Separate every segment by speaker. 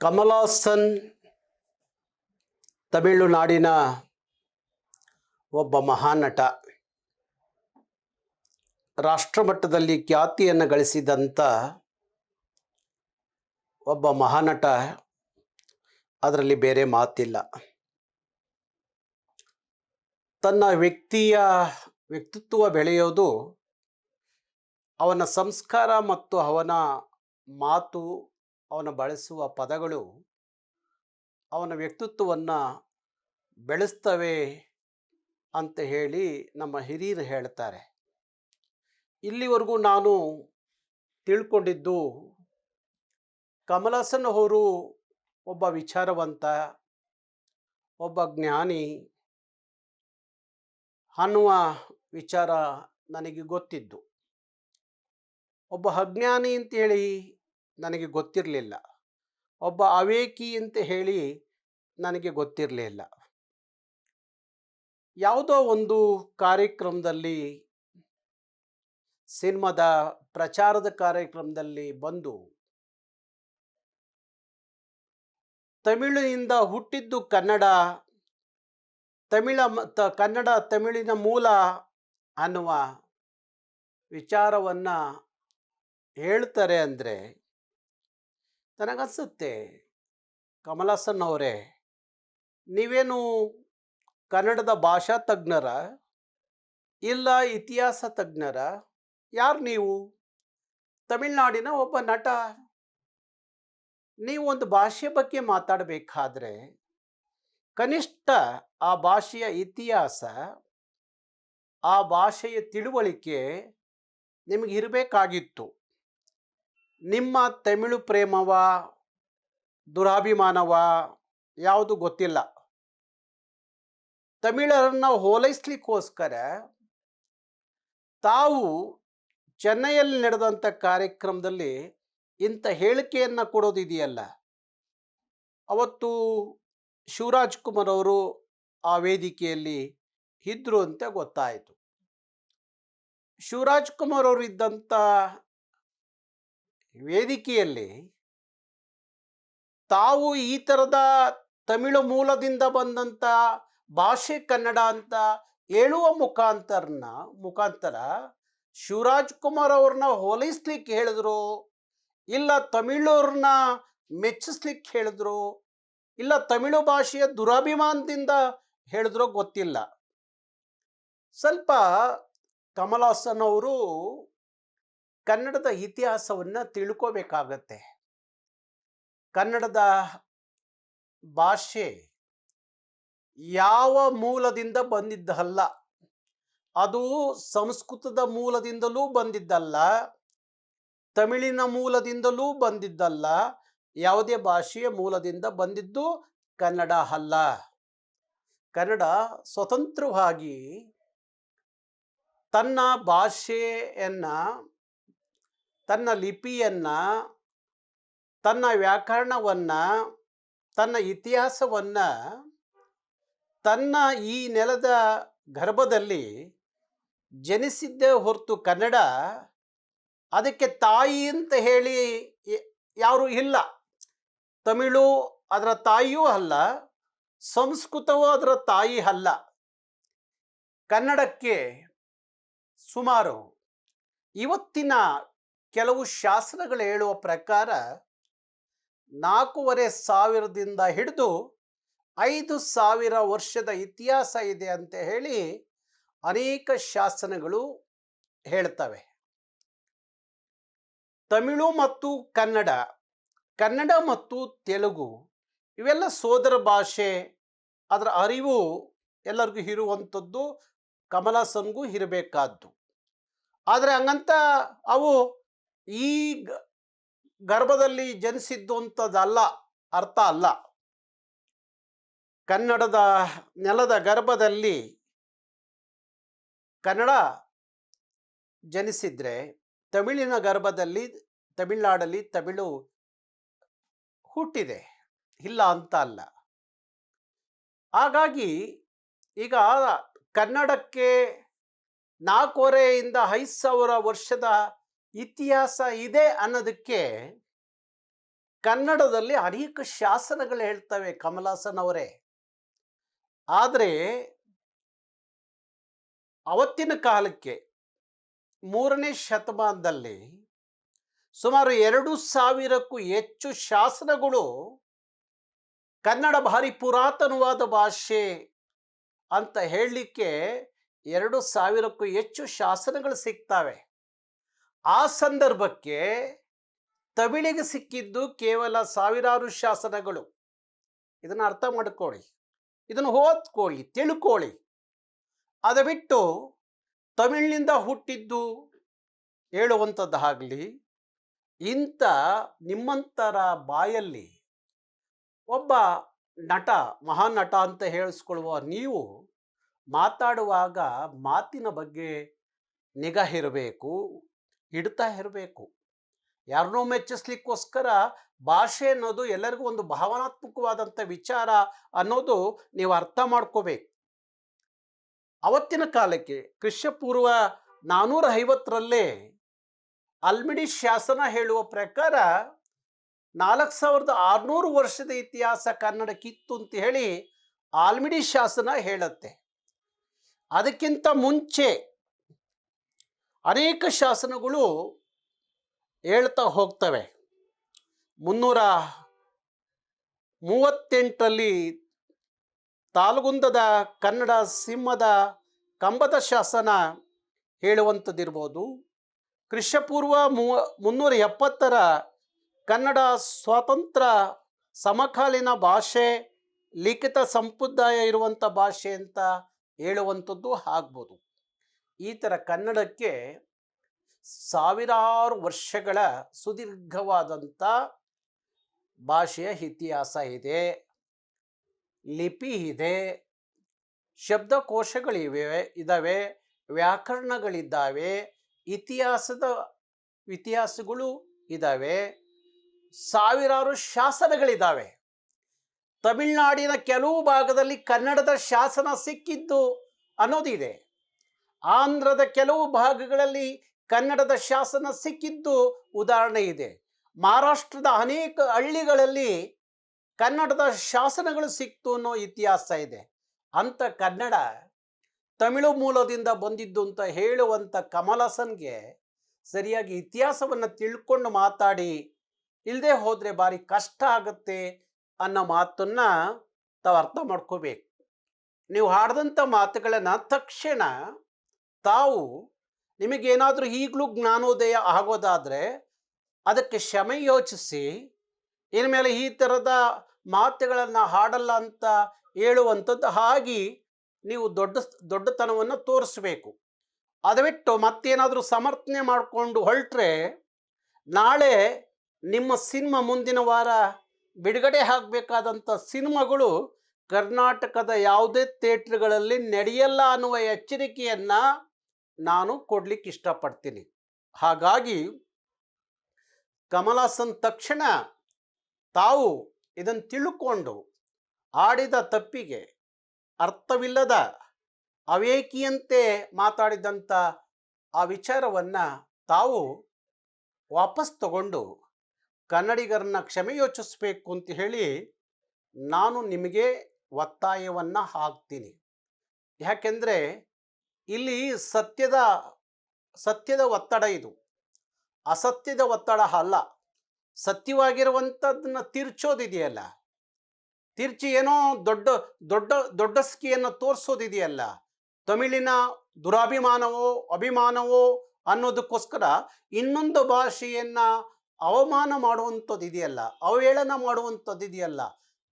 Speaker 1: ಕಮಲಾಸನ್ ತಮಿಳುನಾಡಿನ ಒಬ್ಬ ಮಹಾನಟ. ರಾಷ್ಟ್ರಮಟ್ಟದಲ್ಲಿ ಖ್ಯಾತಿಯನ್ನು ಗಳಿಸಿದಂಥ ಒಬ್ಬ ಮಹಾನಟ. ಅದರಲ್ಲಿ ಬೇರೆ ಮಾತಿಲ್ಲ. ತನ್ನ ವ್ಯಕ್ತಿಯ ವ್ಯಕ್ತಿತ್ವ ಬೆಳೆಯೋದು ಅವನ ಸಂಸ್ಕಾರ ಮತ್ತು ಅವನ ಮಾತು ಅವನ ಬಳಸುವ ಪದಗಳು ಅವನ ವ್ಯಕ್ತಿತ್ವವನ್ನು ಬೆಳೆಸ್ತವೆ ಅಂತ ಹೇಳಿ ನಮ್ಮ ಹಿರಿಯರು ಹೇಳ್ತಾರೆ. ಇಲ್ಲಿವರೆಗೂ ನಾನು ತಿಳ್ಕೊಂಡಿದ್ದು ಕಮಲಾಸನ್ ಅವರು ಒಬ್ಬ ವಿಚಾರವಂತ, ಒಬ್ಬ ಜ್ಞಾನಿ. ಅನ್ನುವ ವಿಚಾರ ನನಗೆ ಗೊತ್ತಿದ್ದು. ಒಬ್ಬ ಅಜ್ಞಾನಿ ಅಂತ ಹೇಳಿ ನನಗೆ ಗೊತ್ತಿರಲಿಲ್ಲ. ಒಬ್ಬ ಅವೇಕಿ ಅಂತ ಹೇಳಿ ನನಗೆ ಗೊತ್ತಿರಲಿಲ್ಲ. ಯಾವುದೋ ಒಂದು ಕಾರ್ಯಕ್ರಮದಲ್ಲಿ ಸಿನಿಮಾದ ಪ್ರಚಾರದ ಕಾರ್ಯಕ್ರಮದಲ್ಲಿ ಬಂದು ತಮಿಳಿನಿಂದ ಹುಟ್ಟಿದ್ದು ಕನ್ನಡ, ತಮಿಳ ತ- ಕನ್ನಡ, ತಮಿಳಿನ ಮೂಲ ಅನ್ನುವ ವಿಚಾರವನ್ನು ಹೇಳ್ತಾರೆ ಅಂದರೆ ನನಗನ್ಸುತ್ತೆ ಕಮಲಾಸನ್ ಅವರೇ, ನೀವೇನು ಕನ್ನಡದ ಭಾಷಾ ತಜ್ಞರ, ಇಲ್ಲ ಇತಿಹಾಸ ತಜ್ಞರ, ಯಾರು ನೀವು? ತಮಿಳ್ನಾಡಿನ ಒಬ್ಬ ನಟ. ನೀವು ಒಂದು ಭಾಷೆ ಬಗ್ಗೆ ಮಾತಾಡಬೇಕಾದ್ರೆ, ಕನಿಷ್ಠ ಆ ಭಾಷೆಯ ಇತಿಹಾಸ, ಆ ಭಾಷೆಯ ತಿಳುವಳಿಕೆ ನಿಮಗೆ ಇರಬೇಕಾಗಿತ್ತು. ನಿಮ್ಮ ತಮಿಳು ಪ್ರೇಮವ, ದುರಾಭಿಮಾನವ ಯಾವುದು ಗೊತ್ತಿಲ್ಲ. ತಮಿಳರನ್ನು ಹೋಲೈಸ್ಲಿಕ್ಕೋಸ್ಕರ ತಾವು ಚೆನ್ನೈಯಲ್ಲಿ ನಡೆದಂಥ ಕಾರ್ಯಕ್ರಮದಲ್ಲಿ ಇಂಥ ಹೇಳಿಕೆಯನ್ನು ಕೊಡೋದಿದೆಯಲ್ಲ. ಅವತ್ತು ಶಿವರಾಜ್ ಕುಮಾರ್ ಅವರು ಆ ವೇದಿಕೆಯಲ್ಲಿ ಇದ್ರು ಅಂತ ಗೊತ್ತಾಯಿತು. ಶಿವರಾಜ್ ಕುಮಾರ್ ಅವರು ಇದ್ದಂಥ ವೇದಿಕೆಯಲ್ಲಿ ತಾವು ಈ ಥರದ ತಮಿಳು ಮೂಲದಿಂದ ಬಂದಂಥ ಭಾಷೆ ಕನ್ನಡ ಅಂತ ಹೇಳುವ ಮುಖಾಂತರನ, ಮುಖಾಂತರ ಶಿವರಾಜ್ ಕುಮಾರ್ ಅವ್ರನ್ನ ಹೋಲಿಸ್ಲಿಕ್ಕೆ ಹೇಳಿದ್ರು, ಇಲ್ಲ ತಮಿಳವ್ರನ್ನ ಮೆಚ್ಚಿಸ್ಲಿಕ್ಕೆ ಹೇಳಿದ್ರು, ಇಲ್ಲ ತಮಿಳು ಭಾಷೆಯ ದುರಾಭಿಮಾನದಿಂದ ಹೇಳಿದ್ರೋ ಗೊತ್ತಿಲ್ಲ. ಸ್ವಲ್ಪ ಕಮಲಾಸನ್ ಅವರು ಕನ್ನಡದ ಇತಿಹಾಸವನ್ನು ತಿಳ್ಕೋಬೇಕಾಗತ್ತೆ. ಕನ್ನಡದ ಭಾಷೆ ಯಾವ ಮೂಲದಿಂದ ಬಂದಿದ್ದಲ್ಲ, ಅದು ಸಂಸ್ಕೃತದ ಮೂಲದಿಂದಲೂ ಬಂದಿದ್ದಲ್ಲ, ತಮಿಳಿನ ಮೂಲದಿಂದಲೂ ಬಂದಿದ್ದಲ್ಲ, ಯಾವುದೇ ಭಾಷೆಯ ಮೂಲದಿಂದ ಬಂದಿದ್ದು ಕನ್ನಡ ಅಲ್ಲ. ಕನ್ನಡ ಸ್ವತಂತ್ರವಾಗಿ ತನ್ನ ಭಾಷೆಯನ್ನ ತನ್ನ ಲಿಪಿಯನ್ನು, ತನ್ನ ವ್ಯಾಕರಣವನ್ನ, ತನ್ನ ಇತಿಹಾಸವನ್ನ, ತನ್ನ ಈ ನೆಲದ ಗರ್ಭದಲ್ಲಿ ಜನಿಸಿದ್ದೇ ಹೊರತು ಕನ್ನಡ, ಅದಕ್ಕೆ ತಾಯಿ ಅಂತ ಹೇಳಿ ಯಾರು ಇಲ್ಲ. ತಮಿಳು ಅದರ ತಾಯಿಯೂ ಅಲ್ಲ, ಸಂಸ್ಕೃತವೂ ಅದರ ತಾಯಿ ಅಲ್ಲ. ಕನ್ನಡಕ್ಕೆ ಸುಮಾರು, ಇವತ್ತಿನ ಕೆಲವು ಶಾಸನಗಳು ಹೇಳುವ ಪ್ರಕಾರ ನಾಲ್ಕೂವರೆ ಸಾವಿರದಿಂದ ಹಿಡಿದು ಐದು ಸಾವಿರ ವರ್ಷದ ಇತಿಹಾಸ ಇದೆ ಅಂತ ಹೇಳಿ ಅನೇಕ ಶಾಸನಗಳು ಹೇಳ್ತವೆ. ತಮಿಳು ಮತ್ತು ಕನ್ನಡ ಕನ್ನಡ ಮತ್ತು ತೆಲುಗು ಇವೆಲ್ಲ ಸೋದರ ಭಾಷೆ, ಅದರ ಅರಿವು ಎಲ್ಲರಿಗೂ ಇರುವಂಥದ್ದು ಕಮಲಾಸನ್ಗೂ ಇರಬೇಕಾದ್ದು. ಆದರೆ ಹಂಗಂತ ಅವು ಈ ಗರ್ಭದಲ್ಲಿ ಜನಿಸಿದ್ದು ಅರ್ಥ ಅಲ್ಲ. ಕನ್ನಡದ ನೆಲದ ಗರ್ಭದಲ್ಲಿ ಕನ್ನಡ ಜನಿಸಿದ್ರೆ ತಮಿಳಿನ ಗರ್ಭದಲ್ಲಿ, ತಮಿಳ್ನಾಡಲ್ಲಿ ತಮಿಳು ಹುಟ್ಟಿದೆ, ಇಲ್ಲ ಅಂತ ಅಲ್ಲ. ಹಾಗಾಗಿ ಈಗ ಕನ್ನಡಕ್ಕೆ ನಾಲ್ಕೂವರೆಯಿಂದ ಐದು ಸಾವಿರ ವರ್ಷದ ಇತಿಹಾಸ ಇದೆ ಅನ್ನೋದಕ್ಕೆ ಕನ್ನಡದಲ್ಲಿ ಅನೇಕ ಶಾಸನಗಳು ಹೇಳ್ತವೆ ಕಮಲಾಸನ್ ಅವರೇ. ಆದರೆ ಅವತ್ತಿನ ಕಾಲಕ್ಕೆ ಮೂರನೇ ಶತಮಾನದಲ್ಲಿ ಸುಮಾರು ಎರಡು ಸಾವಿರಕ್ಕೂ ಹೆಚ್ಚು ಶಾಸನಗಳು ಕನ್ನಡ ಭಾರಿ ಪುರಾತನವಾದ ಭಾಷೆ ಅಂತ ಹೇಳಲಿಕ್ಕೆ ಎರಡು ಸಾವಿರಕ್ಕೂ ಹೆಚ್ಚು ಶಾಸನಗಳು ಸಿಗ್ತವೆ. ಆ ಸಂದರ್ಭಕ್ಕೆ ತಮಿಳಿಗೆ ಸಿಕ್ಕಿದ್ದು ಕೇವಲ ಸಾವಿರಾರು ಶಾಸನಗಳು. ಇದನ್ನು ಅರ್ಥ ಮಾಡ್ಕೊಳ್ಳಿ. ಇದನ್ನು ಓದ್ಕೊಳ್ಳಿ, ತಿಳ್ಕೊಳ್ಳಿ. ಅದು ಬಿಟ್ಟು ತಮಿಳಿನಿಂದ ಹುಟ್ಟಿದ್ದು ಹೇಳುವಂಥದ್ದಾಗಲಿ ಇಂಥ ನಿಮ್ಮಂತರ ಬಾಯಲ್ಲಿ ಒಬ್ಬ ನಟ, ಮಹಾನ್ ನಟ ಅಂತ ಹೇಳಿಸ್ಕೊಳ್ಳುವ ನೀವು ಮಾತಾಡುವಾಗ ಮಾತಿನ ಬಗ್ಗೆ ನಿಗಾ ಇರಬೇಕು. ಹಿಡ್ತಾ ಇರಬೇಕು. ಯಾರನ್ನೂ ಮೆಚ್ಚಿಸ್ಲಿಕ್ಕೋಸ್ಕರ ಭಾಷೆ ಅನ್ನೋದು ಎಲ್ಲರಿಗೂ ಒಂದು ಭಾವನಾತ್ಮಕವಾದಂಥ ವಿಚಾರ ಅನ್ನೋದು ನೀವು ಅರ್ಥ ಮಾಡ್ಕೋಬೇಕು. ಅವತ್ತಿನ ಕಾಲಕ್ಕೆ ಕ್ರಿಶ್ಚಪೂರ್ವ ನಾನ್ನೂರ ಐವತ್ತರಲ್ಲೇ ಅಲ್ಮಿಡಿ ಶಾಸನ ಹೇಳುವ ಪ್ರಕಾರ ನಾಲ್ಕು ಸಾವಿರದ ಆರುನೂರು ವರ್ಷದ ಇತಿಹಾಸ ಕನ್ನಡಕ್ಕಿತ್ತು ಅಂತ ಹೇಳಿ ಆಲ್ಮಿಡಿ ಶಾಸನ ಹೇಳುತ್ತೆ. ಅದಕ್ಕಿಂತ ಮುಂಚೆ ಅನೇಕ ಶಾಸನಗಳು ಹೇಳ್ತಾ ಹೋಗ್ತವೆ. ಮುನ್ನೂರ ಮೂವತ್ತೆಂಟರಲ್ಲಿ ತಾಲ್ಗುಂದದ ಕನ್ನಡ ಸಿಂಹದ ಕಂಬದ ಶಾಸನ ಹೇಳುವಂಥದ್ದಿರ್ಬೋದು. ಕ್ರಿಶಪೂರ್ವ ಮೂವ ಮುನ್ನೂರ ಎಪ್ಪತ್ತರ ಕನ್ನಡ ಸ್ವಾತಂತ್ರ್ಯ ಸಮಕಾಲೀನ ಭಾಷೆ, ಲಿಖಿತ ಸಂಪ್ರದಾಯ ಇರುವಂಥ ಭಾಷೆ ಅಂತ ಹೇಳುವಂಥದ್ದು ಆಗ್ಬೋದು. ಈ ಥರ ಕನ್ನಡಕ್ಕೆ ಸಾವಿರಾರು ವರ್ಷಗಳ ಸುದೀರ್ಘವಾದಂಥ ಭಾಷೆಯ ಇತಿಹಾಸ ಇದೆ. ಲಿಪಿ ಇದೆ. ಶಬ್ದಕೋಶಗಳಿವೆ ಇದ್ದಾವೆ ವ್ಯಾಕರಣಗಳಿದ್ದಾವೆ, ಇತಿಹಾಸದ ಇತಿಹಾಸಗಳು ಇದ್ದಾವೆ ಸಾವಿರಾರು ಶಾಸನಗಳಿದ್ದಾವೆ ತಮಿಳುನಾಡಿನ ಕೆಲವು ಭಾಗದಲ್ಲಿ ಕನ್ನಡದ ಶಾಸನ ಸಿಕ್ಕಿದ್ದು ಅನ್ನೋದಿದೆ. ಆಂಧ್ರದ ಕೆಲವು ಭಾಗಗಳಲ್ಲಿ ಕನ್ನಡದ ಶಾಸನ ಸಿಕ್ಕಿದ್ದು ಉದಾಹರಣೆ ಇದೆ. ಮಹಾರಾಷ್ಟ್ರದ ಅನೇಕ ಹಳ್ಳಿಗಳಲ್ಲಿ ಕನ್ನಡದ ಶಾಸನಗಳು ಸಿಕ್ತು ಅನ್ನೋ ಇತಿಹಾಸ ಇದೆ. ಅಂತ ಕನ್ನಡ ತಮಿಳು ಮೂಲದಿಂದ ಬಂದಿದ್ದು ಅಂತ ಹೇಳುವಂಥ ಕಮಲಸನ್ಗೆ ಸರಿಯಾಗಿ ಇತಿಹಾಸವನ್ನು ತಿಳ್ಕೊಂಡು ಮಾತಾಡಿ ಇಲ್ಲದೆ ಹೋದರೆ ಭಾರಿ ಕಷ್ಟ ಆಗುತ್ತೆ ಅನ್ನೋ ಮಾತನ್ನ ತಾವು ಅರ್ಥ ಮಾಡ್ಕೋಬೇಕು. ನೀವು ಹಾಡಿದಂಥ ಮಾತುಗಳನ್ನು ತಕ್ಷಣ ತಾವು ನಿಮಗೇನಾದರೂ ಈಗಲೂ ಜ್ಞಾನೋದಯ ಆಗೋದಾದರೆ ಅದಕ್ಕೆ ಕ್ಷಮೆ ಯೋಚಿಸಿ ಇನ್ಮೇಲೆ ಈ ಥರದ ಮಾತುಗಳನ್ನು ಹಾಡಲ್ಲ ಅಂತ ಹೇಳುವಂಥದ್ದು ಹಾಗೆ ನೀವು ದೊಡ್ಡ ದೊಡ್ಡತನವನ್ನು ತೋರಿಸ್ಬೇಕು. ಅದು ಬಿಟ್ಟು ಮತ್ತೇನಾದರೂ ಸಮರ್ಥನೆ ಮಾಡಿಕೊಂಡು ಹೊರಟ್ರೆ ನಾಳೆ ನಿಮ್ಮ ಸಿನಿಮಾ ಮುಂದಿನ ವಾರ ಬಿಡುಗಡೆ ಆಗಬೇಕಾದಂಥ ಸಿನಿಮಾಗಳು ಕರ್ನಾಟಕದ ಯಾವುದೇ ಥಿಯೇಟ್ರ್ಗಳಲ್ಲಿ ನಡೆಯಲ್ಲ ಅನ್ನುವ ಎಚ್ಚರಿಕೆಯನ್ನು ನಾನು ಕೊಡ್ಲಿಕ್ಕೆ ಇಷ್ಟಪಡ್ತೀನಿ. ಹಾಗಾಗಿ ಕಮಲಾಸನ್ ತಕ್ಷಣ ತಾವು ಇದನ್ನು ತಿಳ್ಕೊಂಡು ಆಡಿದ ತಪ್ಪಿಗೆ ಅರ್ಥವಿಲ್ಲದ ಅವೇಕಿಯಂತೆ ಮಾತಾಡಿದಂಥ ಆ ವಿಚಾರವನ್ನು ತಾವು ವಾಪಸ್ ತಗೊಂಡು ಕನ್ನಡಿಗರನ್ನ ಕ್ಷಮೆ ಯೋಚಿಸ್ಬೇಕು ಅಂತ ಹೇಳಿ ನಾನು ನಿಮಗೆ ಒತ್ತಾಯವನ್ನು ಹಾಕ್ತೀನಿ. ಯಾಕೆಂದರೆ ಇಲ್ಲಿ ಸತ್ಯದ ಸತ್ಯದ ಒತ್ತಡ ಇದು. ಅಸತ್ಯದ ಒತ್ತಡ ಅಲ್ಲ. ಸತ್ಯವಾಗಿರುವಂಥದ್ದನ್ನ ತಿರ್ಚೋದಿದೆಯಲ್ಲ. ತಿರ್ಚಿ ಏನೋ ದೊಡ್ಡ ದೊಡ್ಡ ದೊಡ್ಡ ಸ್ಕಿಯನ್ನು ತೋರಿಸೋದಿದೆಯಲ್ಲ. ತಮಿಳಿನ ದುರಾಭಿಮಾನವೋ, ಅಭಿಮಾನವೋ ಅನ್ನೋದಕ್ಕೋಸ್ಕರ ಇನ್ನೊಂದು ಭಾಷೆಯನ್ನು ಅವಮಾನ ಮಾಡುವಂಥದ್ದು ಇದೆಯಲ್ಲ ಅವಹೇಳನ ಮಾಡುವಂಥದ್ದು ಇದೆಯಲ್ಲ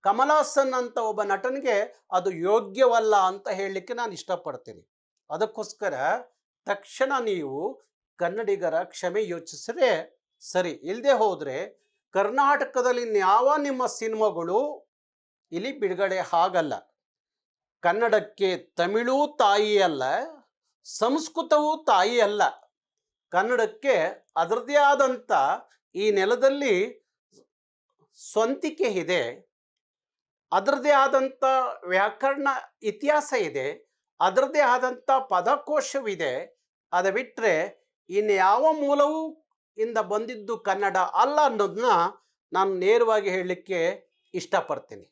Speaker 1: ಕಮಲಾಸನ್ ಅಂತ ಒಬ್ಬ ನಟನಿಗೆ ಅದು ಯೋಗ್ಯವಲ್ಲ ಅಂತ ಹೇಳಲಿಕ್ಕೆ ನಾನು ಇಷ್ಟಪಡ್ತೀನಿ. ಅದಕ್ಕೋಸ್ಕರ ತಕ್ಷಣ ನೀವು ಕನ್ನಡಿಗರ ಕ್ಷಮೆ ಯೋಚಿಸಿದ್ರೆ ಸರಿ ಇಲ್ಲದೆ ಹೋದರೆ ಕರ್ನಾಟಕದಲ್ಲಿ ಯಾವ ನಿಮ್ಮ ಸಿನಿಮಾಗಳು? ಇಲ್ಲಿ ಬಿಡುಗಡೆ ಆಗಲ್ಲ. ಕನ್ನಡಕ್ಕೆ ತಮಿಳು ತಾಯಿ ಅಲ್ಲ, ಸಂಸ್ಕೃತವೂ ತಾಯಿ ಅಲ್ಲ. ಕನ್ನಡಕ್ಕೆ ಅದರದೇ ಆದಂಥ ಈ ನೆಲದಲ್ಲಿ ಸ್ವಂತಿಕೆ ಇದೆ. ಅದರದೇ ಆದಂಥ ವ್ಯಾಕರಣ ಇತಿಹಾಸ ಇದೆ. ಅದರದ್ದೇ ಆದಂಥ ಪದಕೋಶವಿದೆ. ಅದು ಬಿಟ್ಟರೆ ಇನ್ಯಾವ ಮೂಲವೂ ಇಂದ ಬಂದಿದ್ದು ಕನ್ನಡ ಅಲ್ಲ ಅನ್ನೋದನ್ನ ನಾನು ನೇರವಾಗಿ ಹೇಳಲಿಕ್ಕೆ ಇಷ್ಟಪಡ್ತೀನಿ.